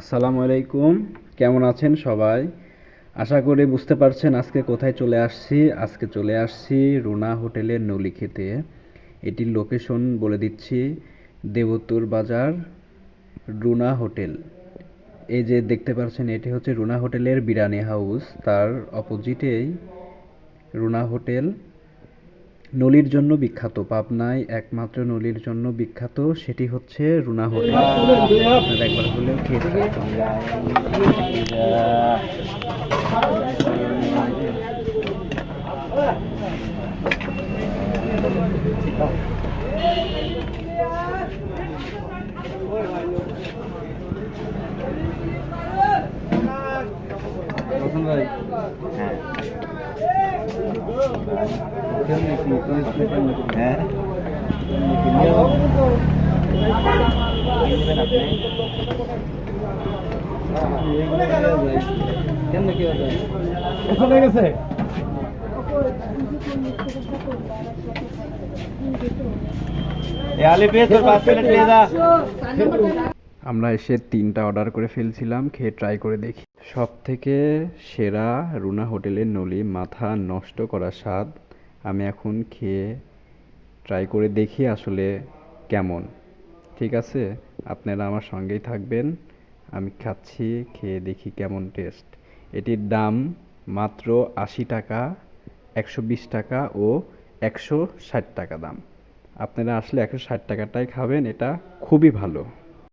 আসসালামু আলাইকুম। কেমন আছেন সবাই? আশা করি বুঝতে পারছেন আজকে কোথায় চলে আসছি। আজকে চলে আসছি রুনা হোটেলের নলি খেতে এটির লোকেশন বলে দিচ্ছি দেবতুর বাজার, রুনা হোটেল। এই যে দেখতে পাচ্ছেন এটি হচ্ছে রুনা হোটেলের বিরিয়ানি হাউস। তার অপোজিটেই রুনা হোটেল। নলির জন্য বিখ্যাত পাবনায় একমাত্র নলির জন্য বিখ্যাত সেটি হচ্ছে রুনা হোটেল একবার। হ্যাঁ। চলে গেছে? এ আলি পে তোর পাঁচ প্লেট নিয়ে যা। আমরা এসে তিনটা অর্ডার করে ফেলছিলাম খেয়ে ট্রাই করে দেখি। সব থেকে সেরা রুনা হোটেলের নলি মাথা নষ্ট করা স্বাদ আমি এখন খেয়ে ট্রাই করে দেখি আসলে কেমন। ঠিক আছে? আপনারা আমার সঙ্গেই থাকবেন। আমি খাচ্ছি, খেয়ে দেখি কেমন টেস্ট এটির দাম মাত্র আশি টাকা, একশো বিশ টাকা ও একশো ষাট টাকা দাম। আপনারা আসলে একশো ষাট টাকাটাই খাবেন, এটা খুবই ভালো।